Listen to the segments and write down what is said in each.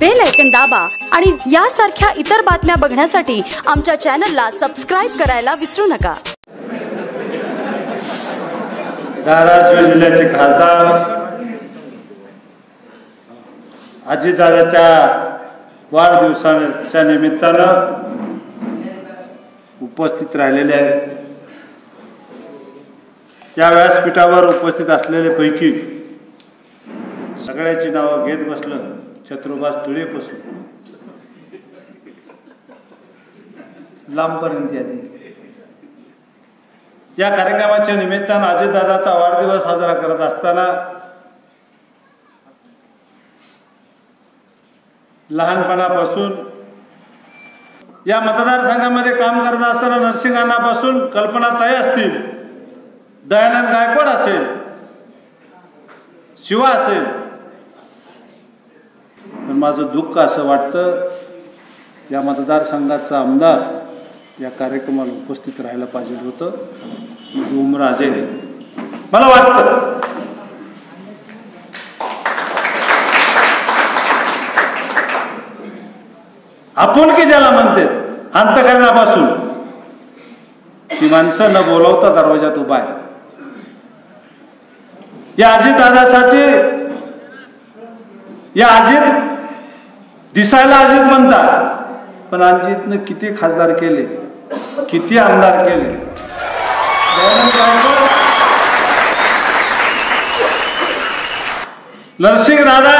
Bell ऐकन दाबा आणि यासारख्या इतर बातम्या बघण्यासाठी आमच्या चॅनलला सबस्क्राईब करायला विसरू नका. धाराशिव जिल्ह्याचे खासदार अजितदादाच्या वाढदिवसाच्या निमित्तानं उपस्थित राहिलेले आहेत. त्या व्यासपीठावर उपस्थित असलेले पैकी सगळ्याची नावं घेत बसलं. चतुर्भास तुळेपासून लांबपर्यंत यादी. या कार्यक्रमाच्या निमित्तानं अजितदादाचा वाढदिवस साजरा करत असताना लहानपणापासून या मतदारसंघामध्ये काम करत असताना नरसिंहांनापासून कल्पना ताई असतील दयानंद गायकवाड असेल शिवा असेल पण माझं दुःख असं वाटतं या मतदारसंघाचा आमदार या कार्यक्रमाला उपस्थित राहायला पाहिजे होतं. उमराजे. मला वाटतं. आपण की ज्याला म्हणते अंतकरणापासून. ती माणसं न बोलवता दरवाजात उभा आहे. या अजितदादासाठी या अजित दिसायला अजित म्हणतात पण अजितनं किती खासदार केले? किती आमदार केले? नरसिंग दादा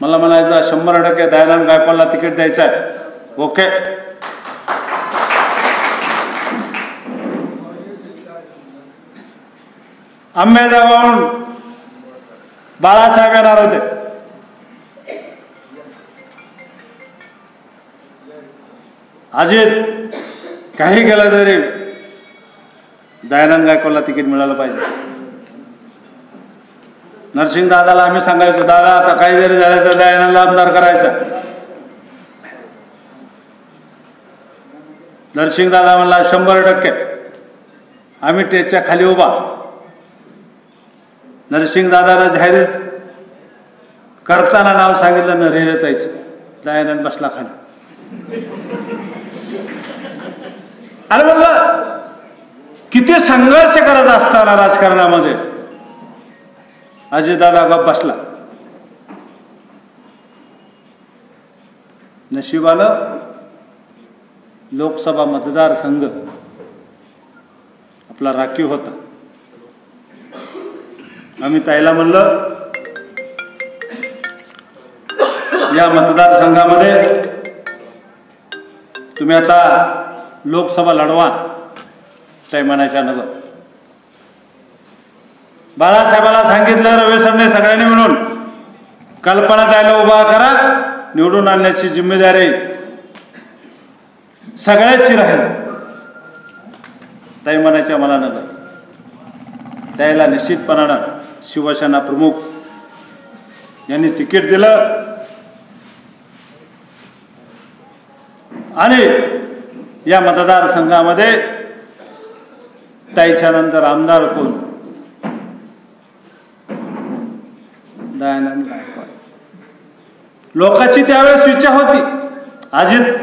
मला म्हणायचं शंभर टक्के दयानंद गायकवाडला तिकीट द्यायचं आहे ओके. आंबेजवळून बाळासाहेब येणार होते. अजित काही केलं तरी दयानंद गायकवाडला तिकीट मिळालं पाहिजे. नरसिंग दादाला आम्ही सांगायचो दादा आता काही जरी झालं तर दयानंदला आमदार करायचा. नरसिंग दादा म्हणला शंभर टक्के. आम्ही टेच्या खाली उभा. नरसिंगदादाला जाहीर करताना नाव सांगितलं न रेहतायचं दयानंद बसला खाली. अरे बघ किती संघर्ष करत असताना राजकारणामध्ये. अजितदादा गप बसला. नशिबानं लोकसभा मतदारसंघ आपला राखीव होता. आम्ही ताईला म्हणलं या मतदारसंघामध्ये तुम्ही आता लोकसभा लढवा ताई म्हणायच्या नगर बाळासाहेबाला सांगितलं रवेसरने सगळ्यांनी म्हणून कल्पना ताईला उभा करा निवडून आणण्याची जिम्मेदारी सगळ्याची राहील. ताई म्हणायच्या मला नगर त्याला निश्चितपणानं शिवसेना प्रमुख यांनी तिकीट दिलं. आणि या मतदारसंघामध्ये ताईच्या नंतर आमदार कोण? दयानंद गायकवाड. लोकांची त्यावेळेस इच्छा होती. अजित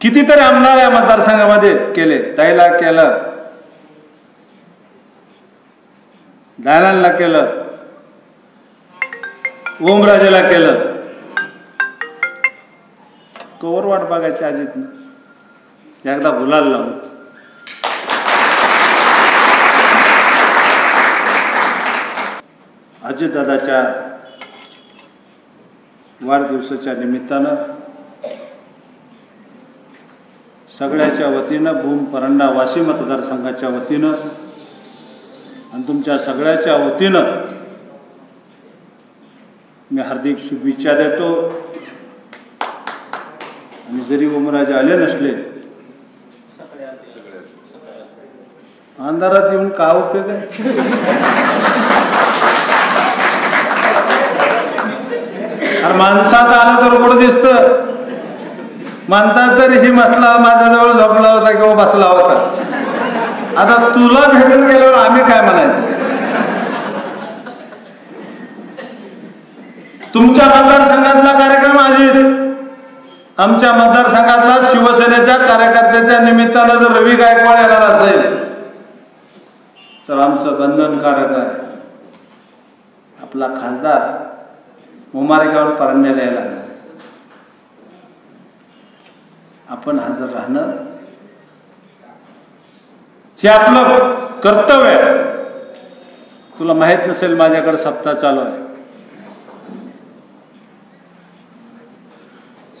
कितीतरी आमदार या मतदारसंघामध्ये केले. ताईला केलं. दालनला केलं. ओमराजेला केलं. कवर वाट बघायची अजितनं एकदा भुलायला लावून अजितदादाच्या वाढदिवसाच्या निमित्तानं सगळ्याच्या वतीनं भूम परंडा वाशी मतदारसंघाच्या वतीनं आणि तुमच्या सगळ्याच्या वतीनं मी हार्दिक शुभेच्छा देतो. आणि जरी ओमराजे आले नसले अंधारात येऊन का उपयोग अरे माणसात आलं तर गोड दिसत. म्हणतात तर ही मसला माझ्याजवळ झोपला होता किंवा बसला होता. आता तुला भेटून गेल्यावर आम्ही काय म्हणायचं? तुमच्या मतदारसंघातला कार्यक्रम अजित आमच्या मतदारसंघातला शिवसेनेच्या कार्यकर्त्याच्या निमित्तानं जर रवी गायकवाड येणार असेल तर आमचं बंधनकारक आहे. आपला खासदार मुमारेगाव परण्याला यायला आपण हजर राहणं हे आपलं कर्तव्य आहे. तुला माहीत नसेल माझ्याकडे सप्ताह चालू आहे.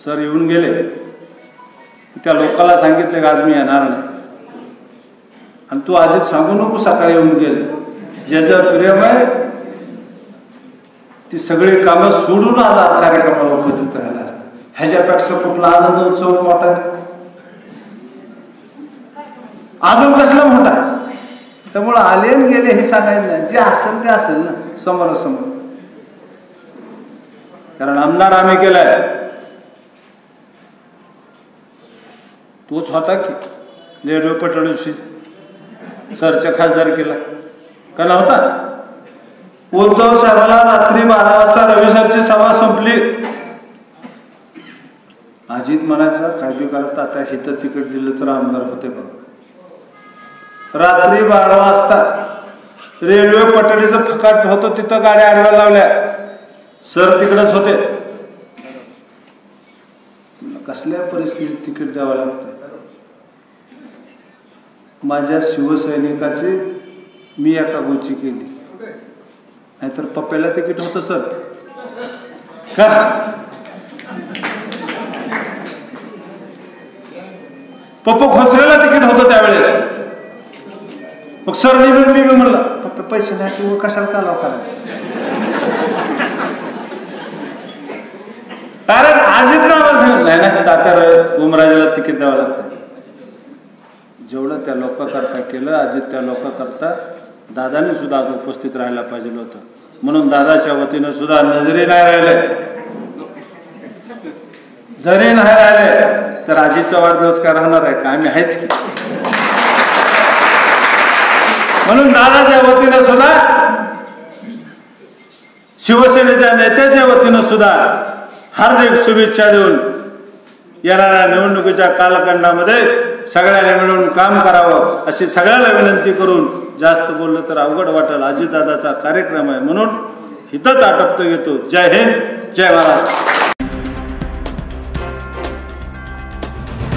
सर येऊन गेले. त्या लोकाला सांगितले की आज मी येणार नाही. आणि तू आजच सांगू नको सकाळी येऊन गेले. ज्याचं प्रेम आहे ती सगळी कामं सोडून आज कार्यक्रमाला उपस्थित राहिला असतं. ह्याच्यापेक्षा कुठला आनंद उत्सव मोठा आहे? अजून कसला मोठा? त्यामुळं आले आणि गेले हे सांगायचं नाही. जे असेल ते असेल ना समोरासमोर. कारण आमदार आम्ही केलाय. तोच होता की? रेडिओ पटळूशी सरच्या खासदार केला कला होता? उद्धव साहेबाला रात्री बारा वाजता रवी सरची सभा संपली. अजित म्हणायचा काय बी करत आता? हिथं तिकीट दिलं तर आमदार होते बघ. रात्री बारा वाजता रेल्वे पटडीचं फकाट होतं तिथं गाड्या आडव्या लावल्या. सर तिकडंच होते. कसल्या परिस्थितीत तिकीट द्यावं लागतं माझ्या शिवसैनिकाची मी एका गोची केली. नाहीतर पप्प्याला तिकीट होतं सर. का? पप्पा खोसऱ्याला तिकीट होतं त्यावेळेस. मग सर मी बी म्हणलं पप्पा पैसे नाही किंवा कशाला कालाव करायचं? कारण अजित राव नाही ना तात्या उमराजाला तिकीट द्यावं लागतं. जेवढं त्या लोकांकरता केलं अजित त्या लोकांकरता दादाने सुद्धा आज उपस्थित राहायला पाहिजे होतं. म्हणून दादाच्या वतीनं सुद्धा नजरे नाही राहिले. जरी नाही राहिले तर अजितचा वाढदिवस काय राहणार आहे? का आम्ही आहेच की? म्हणून दादाच्या वतीनं सुद्धा शिवसेनेच्या नेत्याच्या वतीनं सुद्धा हार्दिक शुभेच्छा देऊन येणाऱ्या निवडणुकीच्या कालखंडामध्ये सगळ्यांनी मिळून काम करावं अशी सगळ्याला विनंती करून जास्त बोललं तर अवघड वाटेल. अजितदादाचा कार्यक्रम आहे म्हणून हितच आटपतो येतो. जय हिंद जय महाराष्ट्र.